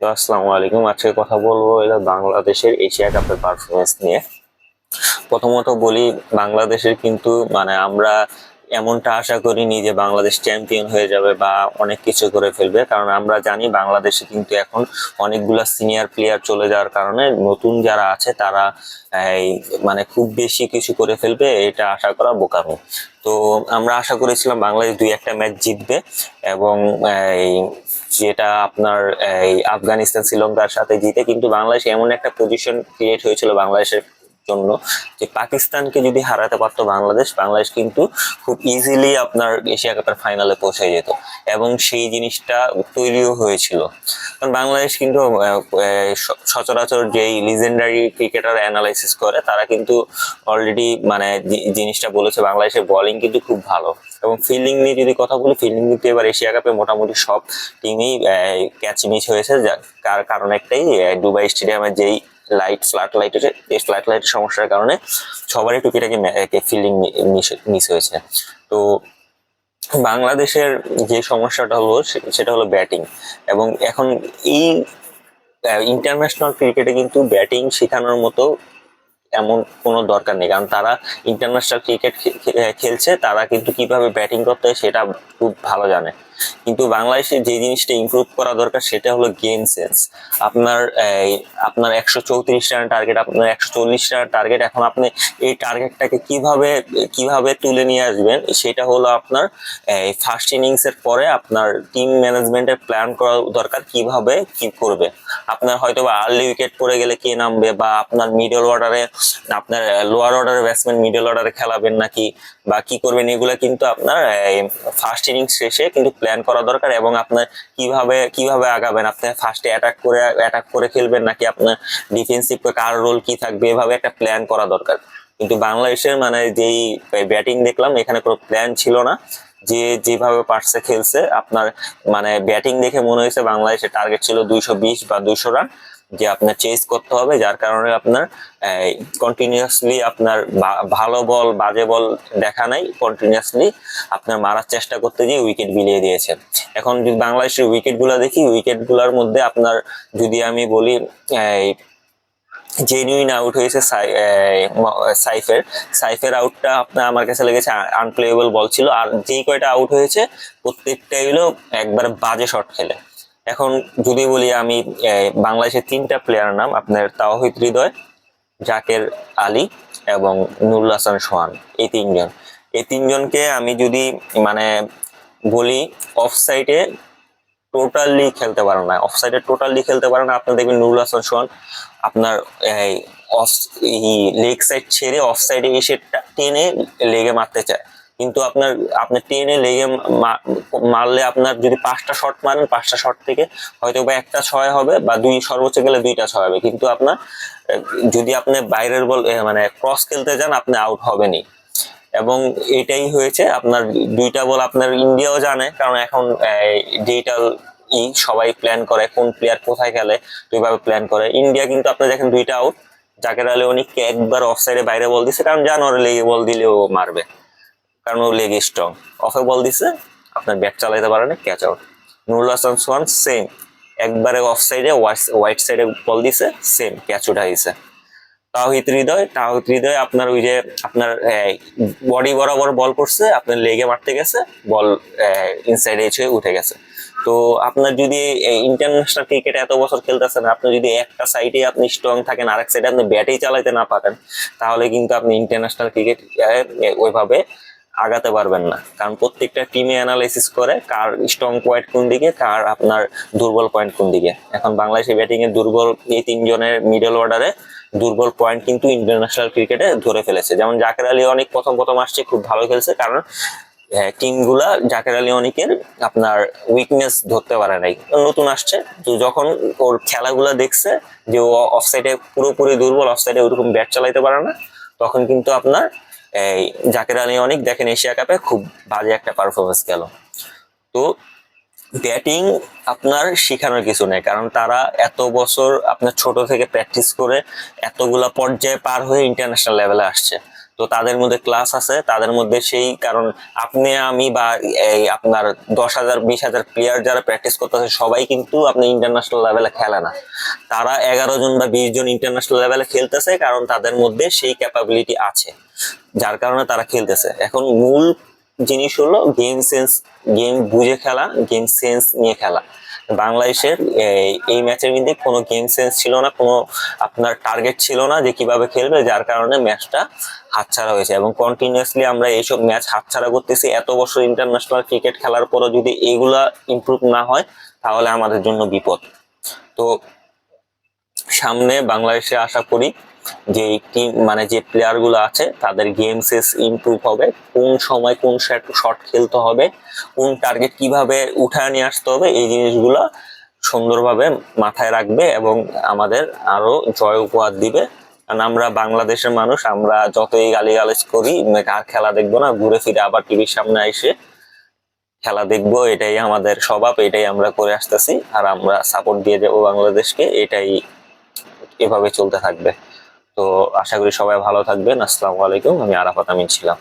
আসসালামু আলাইকুম। আজকে কথা বলব এটা বাংলাদেশের এশিয়া কাপের পারফরমেন্স নিয়ে। প্রথমত বলি, বাংলাদেশের কিন্তু মানে আমরা এমনটা আশা করিনি যে বাংলাদেশ চ্যাম্পিয়ন হয়ে যাবে বা অনেক কিছু করে ফেলবে, কারণ আমরা জানি বাংলাদেশে কিন্তু এখন অনেকগুলা সিনিয়র প্লেয়ার চলে যাওয়ার কারণে নতুন যারা আছে তারা, এই মানে খুব বেশি কিছু করে ফেলবে, এটা আশা করা বোকামি। তো আমরা আশা করেছিলাম বাংলাদেশ দুই একটা ম্যাচ জিতবে এবং যেটা আপনার, এই, আফগানিস্তান, শ্রীলঙ্কার সাথে জিতে, কিন্তু বাংলাদেশ এমন একটা পজিশন ক্রিয়েট হয়েছিল বাংলাদেশের জন্য যে পাকিস্তানকে যদি হারাতে পারতো বাংলাদেশ বাংলাদেশ কিন্তু খুব ইজিলি আপনার এশিয়া কাপের ফাইনালে পৌঁছে যেত এবং সেই জিনিসটা তৈরিও হয়েছিল। কারণ বাংলাদেশ কিন্তু সচরাচর যেই লিজেন্ডারি ক্রিকেটার অ্যানালাইসিস করে, তারা কিন্তু অলরেডি মানে জিনিসটা বলেছে, বাংলাদেশের বোলিং কিন্তু খুব ভালো। এবং ফিল্ডিং নিয়ে যদি কথা বলি ফিল্ডিং কিন্তু এবার এশিয়া কাপে মোটামুটি সব টিমই ক্যাচ মিস হয়েছে, যা- কার কারণ একটাই দুবাই স্টেডিয়ামে যেই লাইট ফ্ল্যাট লাইটের এই ফ্ল্যাট লাইটের সমস্যার কারণে সবারই টুকিটাকি ফিল্ডিং মিস হয়েছে। তো বাংলাদেশের যে সমস্যাটা হলো সেটা হলো ব্যাটিং এবং এখন এই ইন্টারন্যাশনাল ক্রিকেটে কিন্তু ব্যাটিং শেখানোর মতো এমন কোনো দরকার নেই। কারণ তারা ইন্টারন্যাশনাল ক্রিকেট খেলছে, তারা কিন্তু কীভাবে ব্যাটিং করতে হয় সেটা খুব ভালো জানে। কিন্তু বাংলাদেশে যে জিনিসটা ইমপ্রুভ করা দরকার সেটা হলো গেম সেন্স আপনার আপনার একশো চৌত্রিশ রানের টার্গেট আপনার একশো চল্লিশ রানের টার্গেট এখন আপনি এই টার্গেটটাকে কীভাবে কীভাবে তুলে নিয়ে আসবেন, সেটা হলো আপনার, এই ফার্স্ট ইনিংসের পরে আপনার টিম ম্যানেজমেন্টের প্ল্যান করা দরকার কীভাবে কি করবে। আপনার হয়তো বা আর্লি উইকেট পড়ে গেলে কে নামবে, বা আপনার মিডল অর্ডারে আপনার লোয়ার অর্ডারের ব্যাটসম্যান মিডল অর্ডারে খেলাবেন নাকি, বা কি করবেন, এগুলো কিন্তু আপনার ফার্স্ট ইনিংস শেষে কিন্তু প্ল্যান করা দরকার এবং আপনার কীভাবে কীভাবে আগাবেন? আপনি ফার্স্টে অ্যাটাক করে অ্যাটাক করে খেলবেন নাকি আপনার ডিফেন্সিভ কার রোল কি থাকবে? এভাবে একটা প্ল্যান করা দরকার। কিন্তু বাংলাদেশের মানে যেই ব্যাটিং দেখলাম, এখানে কোনো প্ল্যান ছিল না। যে যেভাবে পারছে খেলছে, আপনার মানে ব্যাটিং দেখে মনে হয়েছে বাংলাদেশের টার্গেট ছিল দুইশো বিশ বা দুইশো রান যে আপনার চেস করতে হবে, যার কারণে আপনার কন্টিনিউয়াসলি আপনার ভালো বল, বাজে বল দেখা নাই কন্টিনিউয়াসলি আপনার মারার চেষ্টা করতে গিয়ে উইকেট বিলিয়ে দিয়েছে এখন যদি বাংলাদেশের উইকেটগুলা দেখি উইকেটগুলোর মধ্যে আপনার যদি আমি বলি জেনুইন আউট হয়েছে সাইফের। সাইফের আউটটা আপনার আমার কাছে লেগেছে আনপ্লেয়েবল বল ছিল। আর যেই কয়টা আউট হয়েছে, প্রত্যেকটাই হলো একবার বাজে শট খেলে। এখন যদি বলি আমি বাংলাদেশের তিনটা প্লেয়ার নাম, আপনার তাওহিদ হৃদয়, জাকের আলী এবং নুরুল হাসান সোহান, এই তিনজন। এই তিনজনকে আমি যদি মানে বলি অফ সাইডে টোটালি খেলতে পারে না। অফ সাইডে টোটালি খেলতে পারে না। আপনি দেখবেন নুরুল হাসান সোহান আপনার অফ লেগ সাইড ছেড়ে অফ সাইডে এসে টেনে লেগে মারতে চায়। কিন্তু আপনার, আপনি টেনে লেগে মারলে আপনার যদি পাঁচটা শট মারেন, পাঁচটা শট থেকে হয়তো বা একটা ছয় হবে বা দুই সর্বোচ্চ গেলে দুইটা ছয় হবে। কিন্তু আপনার, যদি আপনি বাইরের বল মানে ক্রস খেলতে যান, আপনি আউট হবেনি এবং এটাই হয়েছে, আপনার দুইটা বল আপনার ইন্ডিয়াও জানে, কারণ এখন ডিজিটাল ই সবাই প্ল্যান করে, কোন প্লেয়ার কোথায় খেলে ওইভাবে প্ল্যান করে। ইন্ডিয়া কিন্তু আপনি দেখেন দুইটা আউট জাকের আলী অনেককে একবার অফ সাইডে বাইরে বল দিছে, কারণ জানো লেগে বল দিলেও মারবে। কারণ ও লেগ স্ট্রং অফে বল দিছে, আপনার ব্যাট চালাইতে পারে না catch out Nurul Hasan Sohan same একবারে অফ সাইডে হোয়াইট সাইডে বল দিছে সেম ক্যাচ উঠাইছে তাওহিদ হৃদয় তাওহিদ হৃদয়, আপনার ওই যে, আপনার বডি বরাবর বল করছে, আপনার লেগে মারতে গেছে বল ইনসাইডে এসে উঠে গেছে। তো আপনার যদি ইন্টারন্যাশনাল ক্রিকেট এত বছর খেলতেছেন, আপনি যদি একটা সাইডে আপনি স্ট্রং থাকেন, আরেক সাইডে আপনি ব্যাটেই চালাইতে না পারেন, তাহলে কিন্তু আপনি ইন্টারন্যাশনাল ক্রিকেট ওইভাবে আগাতে পারবেন না। কারণ প্রত্যেকটা টিমে অ্যানালাইসিস করে কার স্ট্রং পয়েন্ট কোন দিকে, কার আপনার দুর্বল পয়েন্ট কোন দিকে। এখন বাংলাদেশে ব্যাটিং এর দুর্বল এই তিনজনের মিডল অর্ডারে দুর্বল পয়েন্ট কিন্তু ইন্টারন্যাশনাল ক্রিকেটে ধরে ফেলেছে। যেমন জাকের আলী অনেক প্রথম প্রথম আসছে, খুব ভালো খেলছে কারণ টিমগুলা জাকের আলী অনেকের আপনার উইকনেস ধরতে পারে নাই। নতুন আসছে, তো যখন ওর খেলাগুলা দেখছে যে ও অফসাইডে পুরোপুরি দুর্বল অফসাইডে ওরকম ব্যাট চালাইতে পারে না, তখন কিন্তু আপনার এই জাকের আলী অনেক দেখেন এশিয়া কাপে খুব বাজে একটা পারফরমেন্স গেল। তো ব্যাটিং আপনার শেখানোর কিছু নেই, কারণ তারা এত বছর আপনার ছোট থেকে প্র্যাকটিস করে এতগুলা পর্যায়ে পার হয়ে ইন্টারন্যাশনাল লেভেলে আসছে। তো তাদের মধ্যে ক্লাস আছে, তাদের মধ্যে সেই কারণ আপনি, আমি বা এই আপনার দশ হাজার, বিশ হাজার প্লেয়ার যারা প্র্যাকটিস করতেছে, সবাই কিন্তু আপনি ইন্টারন্যাশনাল লেভেলে খেলে না। তারা এগারো জন বা বিশ জন ইন্টারন্যাশনাল লেভেলে খেলতেছে কারণ তাদের মধ্যে সেই ক্যাপাবিলিটি আছে, যার কারণে তারা খেলতেছে। এখন মূল জিনিস হলো গেম সেন্স গেম বুঝে খেলা গেম সেন্স নিয়ে খেলা। বাংলাদেশের এই- ম্যাচের মধ্যে কোনো গেম সেন্স ছিল না, কোনো আপনার টার্গেট ছিল না যে কীভাবে খেলবে, যার কারণে ম্যাচটা হাতছাড়া হয়েছে। এবং কন্টিনিউয়াসলি আমরা এইসব ম্যাচ হাতছাড়া করতেছি। এত বছর ইন্টারন্যাশনাল ক্রিকেট খেলার পরও যদি এইগুলা ইমপ্রুভ না হয়, তাহলে আমাদের জন্য বিপদ। তো সামনে বাংলাদেশে আশা করি যে টিম মানে যে প্লেয়ারগুলো আছে, তাদের গেম সেস ইমপ্রুভ হবে। কোন সময় কোন শট খেলতে হবে, কোন টার্গেট কীভাবে উঠায় নিয়ে আসতে হবে, এই জিনিসগুলো সুন্দরভাবে মাথায় রাখবে এবং আমাদের আরও জয় উপহার দিবে। কারণ আমরা বাংলাদেশের মানুষ, আমরা যতই গালিগালাজ করি আর খেলা দেখব না, ঘুরে ফিরে আবার টিভির সামনে এসে খেলা দেখব, এটাই আমাদের স্বভাব, এটাই আমরা করে আসতেছি। আর আমরা সাপোর্ট দিয়ে যাব বাংলাদেশকে, এটাই এভাবে চলতে থাকবে। তো আশা করি সবাই ভালো থাকবেন। আসসালামু আলাইকুম। আমি আরাফাত আমিন ছিলাম।